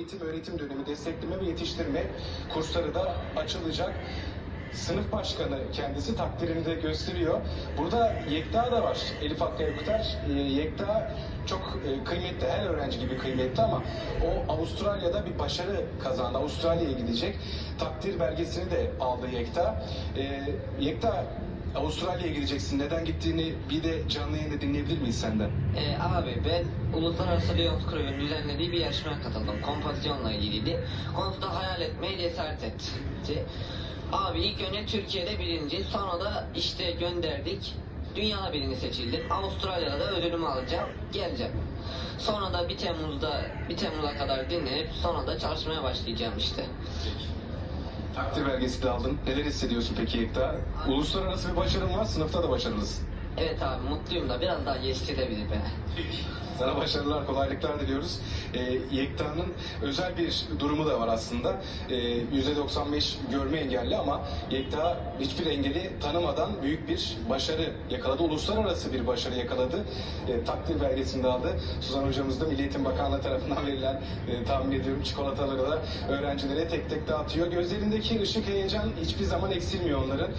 eğitim öğretim dönemi destekleme ve yetiştirme kursları da açılacak. Sınıf başkanı kendisi takdirini de gösteriyor. Burada Yekta da var. Elif Hakkı Yakutlar. Ee, Yekta çok e, kıymetli, her öğrenci gibi kıymetli ama o Avustralya'da bir başarı kazandı. Avustralya'ya gidecek. Takdir belgesini de aldı Yekta. Ee, Yekta Avustralya'ya gideceksin. Neden gittiğini bir de canlı yayında dinleyebilir miyiz senden? Ee, abi ben Uluslararası Lyon Kroy'un düzenlediği bir yarışmaya katıldım. Kompansiyonla ilgili. Konusu da hayal etmeye cesaret etti. Abi ilk önce Türkiye'de birinci, sonra da işte gönderdik. Dünyada birinci seçildim. Avustralya'da da ödülümü alacağım. Geleceğim. Sonra da 1 Temmuz'da 1 Temmuz'a kadar dinlenip sonra da çalışmaya başlayacağım işte. Takdir belgesi de aldın. Neler hissediyorsun peki Yekta? Uluslararası bir başarın var, sınıfta da başarılısın. Evet abi mutluyum da biraz daha geçtirebilir beni. Sana başarılar, kolaylıklar diliyoruz. Ee, Yekta'nın özel bir durumu da var aslında. Ee, %95 görme engelli ama Yekta hiçbir engeli tanımadan büyük bir başarı yakaladı. Uluslararası bir başarı yakaladı. Ee, takdir belgesini de aldı. Suzan hocamız da Milli Eğitim Bakanlığı tarafından verilen e, tahmin ediyorum çikolataları da öğrencilere tek tek dağıtıyor. Gözlerindeki ışık heyecan hiçbir zaman eksilmiyor onların.